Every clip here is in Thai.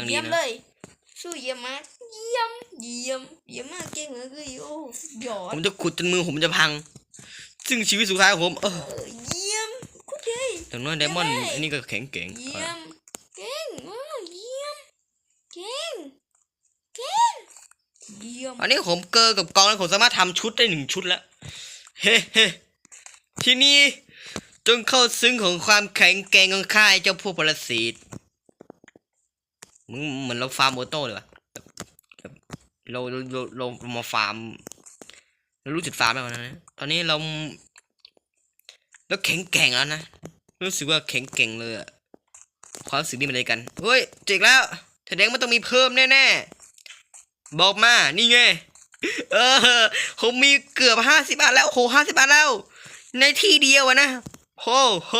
ยังดีเยี่ยมนะเลยสู้เยี่ยมมากเยี่ยมเยี่ยมเยี่ยมมากเก่งเลยคือโอ้หยอผดมจะขุดจนมือผมจะพัง ซึ่งชีวิตสุดท้ายของผมเออเออเยี่ยมกูเด้ยอย่างน้อยไดมอนด์อันนี้ก็แข็งเก่งเยี่ยมเก่งมากเยี่ยมเก่งเก่งเยี่ยมอันนี้ผมเกอกับกองแล้วผมสามารถทำชุดได้หนึ่งชุดแล้วเฮ้เฮ้ที่นี่จงเข้าซึ้งของความแข็งแกร่งของข้าไอ้เจ้าพวกปรสิต มึงเหมือนเราฟาร์มโอโต้เลยวะเราเราเราเราเรามาฟาร์มเรารู้จุดฟาร์มแล้วนะตอนนี้เราเราแข็งแกร่งแล้วนะรู้สึกว่าแข็งแกร่งเลยอะความรู้สึกนี่มันอะไรกันเฮ้ยเจ๋งแล้วแสดงมันต้องมีเพิ่มแน่ๆบอกมานี่ไงเออผมมีเกือบห้าสิบบาทแล้วโหห้าสิบบาทแล้ว ในที่เดียวนะโหโห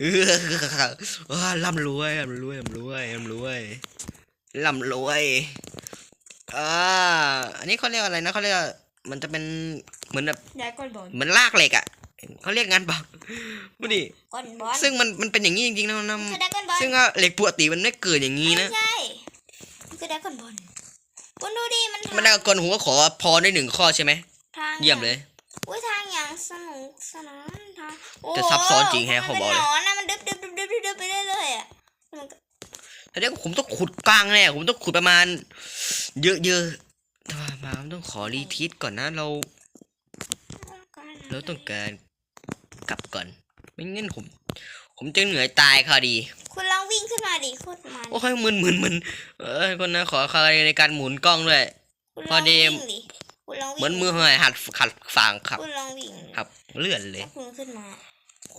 เออเออร่ำรวยร่ำรวยร่ำรวยร่ำรวยร่ำรวยอ่าอันนี้เขาเรียกอะไรนะเขาเรียกว่ามันจะเป็นเหมือนแบบได้ก้อนบอลเหมือนลากเหล็กอะเขาเรียกงั้นเปล่าดูดิก้อนบอลซึ่งมันมันเป็นอย่างนี้จริงๆนะนะคือได้ก้อนบอลซึ่งว่าเหล็กปกติมันไม่เกิดอย่างนี้นะไม่ใช่มันคือได้ก้อนบอลคุณดูดิมันมันได้กลผมก็ขอพรได้หนึ่งข้อใช่ไหมทางเยี่ยมเลย อุ้ยทางอย่างสนุกสนานทางโอ้แต่ซับซ้อนจริงแฮะมันเขาบอกเลยป็นหนอนนะมันดึบดึบดึบดึบดึบดึบไปเรื่อยๆอะมันก็แต่เดี๋ยวผมต้องขุดกลางแน่ผมต้องขุดประมาณ เยอะๆแต่ว่ามาผมต้องขอรีทีสก่อนนะเราเราต้องการกลับก่อน ไม่งั้นผม ผมจะเหนื่อยตายค่ะดี คุณลองวิ่งขึ้นมาดิโคตรมันโอ้ยมึนมึนมึนเอ้ยคนนะขอใครในการหมุนกล้องด้วยคุณพลอองดีวิ่งดิ คุณลองวิ่งเหมือนมือหอยหัดขัดฝางขับคุณลองวิ่งครับเลื่อนเลยแล้วคุณขึ้นมา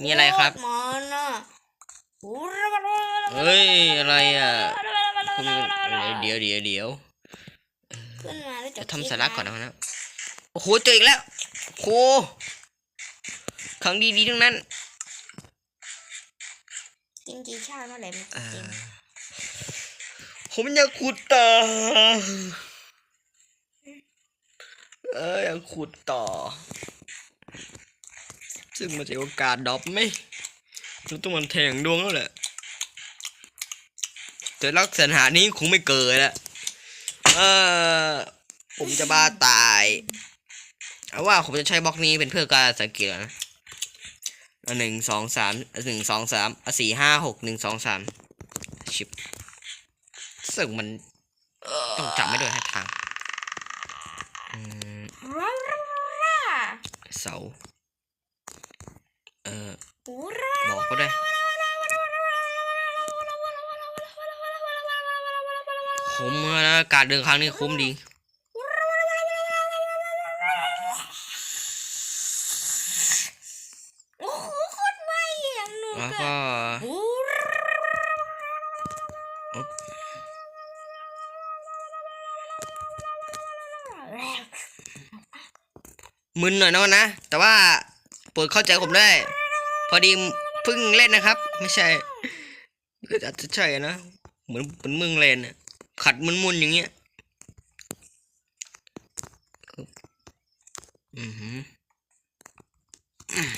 มีอะไรครับโตมันอะเฮ้ยอะไรอะคุณเดี๋ยวเดี๋ยวเดี๋ยวขึ้นมาแล้วจะจะทำสาระก่อนนะโอ้โหเจออีกแล้วโอ้โหครั้งดีๆทั้งนั้นกินกี่ชาติเมื่อไหร่มันเอ่จะกินอผมอยากขุดต่อ เอออยขุดต่อ ซึ่งมันจะโอกาสดรอปไหมเราต้องมันแทงดวงแล้วแหละ แต่ลักษณะนี้คงไม่เกิดแล้วเออผมจะบ้าตายเอาว่าผมจะใช้บล็อกนี้เป็นเพื่อการสังเกตนะหนึ่งสองสามหนึ่งสองสามสี่ห้าหกหนึ่งสองสามชิปซึ่งมันต้องจำไม่ด้วยให้ทาง อืม เสา เออว้าวบอกก็ได้คุ้มนะการเดินครั้งนี้คุ้มดีโอ้โหโคตรไม่อย่างหนูแล้วก็ มึนหน่อยนะนะ แต่ว่าโปรดเข้าใจผมได้ พอดีเพิ่งเล่นนะครับ ไม่ใช่ก็อาจจะใช่นะ เหมือนเหมือนมึงเล่นนะขัดมุนๆอย่างเงี้ยอือหืออืม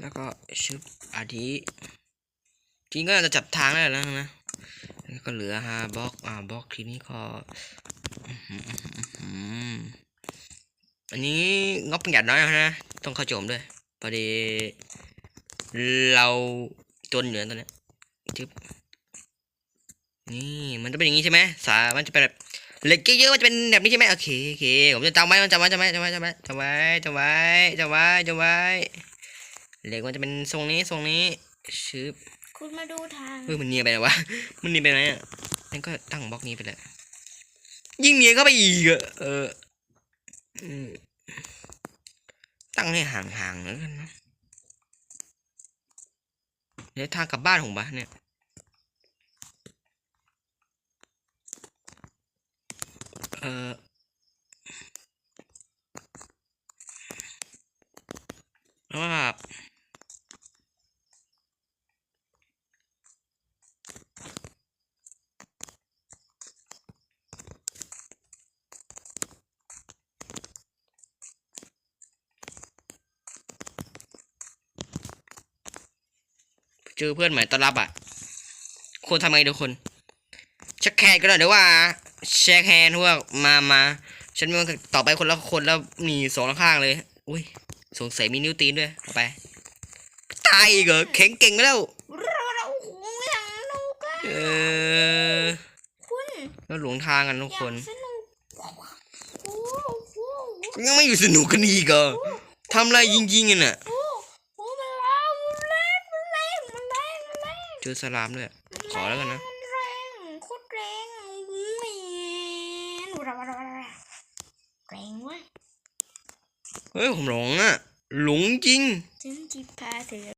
แล้วก็ชึบอาทิจริงก็น่าจะจับทางได้แล้วนะแล้วก็เหลือห้าบล็อกอ่าบล็อกทีนี้ก็อือหือ อื้อหืออื้อหืออันนี้งบประหยัดน้อยนะ ต้องเข้าโจมด้วยพอดีเราจนเหนือตอนเนี้ยจึ๊บนี่มันจะเป็นอย่างนี้ใช่ไหมสามันจะเป็นแบบเหล็กเยอะๆมันจะเป็นแบบนี้ใช่ไหมโอเคโอเคผมจะจำไว้จำไว้จำไว้จำไว้จำไว้จำไว้จำไว้จำไว้จำไว้เหล็กมันจะเป็นทรงนี้ทรงนี้ชึบคุณมาดูทางเฮ้ยมันเนียนไปไหนวะมันเนียนไปไหนอะงั้นก็ตั้งบล็อกนี้ไปเลยยิ่งเนียนเข้าไปอีกอะเอออืม ตั้งให้ห่างๆแล้วกันนะเดี๋ยวทางกลับบ้านของบ้านเนี่ย เออว่า เจอเพื่อนใหม่ต้อนรับอะควรทำไงทุกคนชักแขนก็ได้เดี๋ยวว่าแชร์แฮนด์พวกมามาฉันมีต่อไปคนละคนแล้วนี่สองข้างเลย อุ้ยสงสัยมีนิ้วตีนด้วยเอาไป ตายอีกเหรอแข็งเก่งไปแล้วเราเราโอ้โหอย่างสนุกอะเออคุณแล้วหลงทางกันทุกอคยานกสนุกโอ้โหยังไม่อยู่สนุกกันอีกเหรอทำอะไรยิงๆกันน่ะ โอ้โหมันแรงมันแรงมันแรงมันแรงมันแรง เจอสลามด้วยขอแล้วกันนะมันแรงโคตรแรงแมนเราเราเราแรงเว้ยเฮ้ยผมหลงอะหลงจริงฉันจะพาเธอ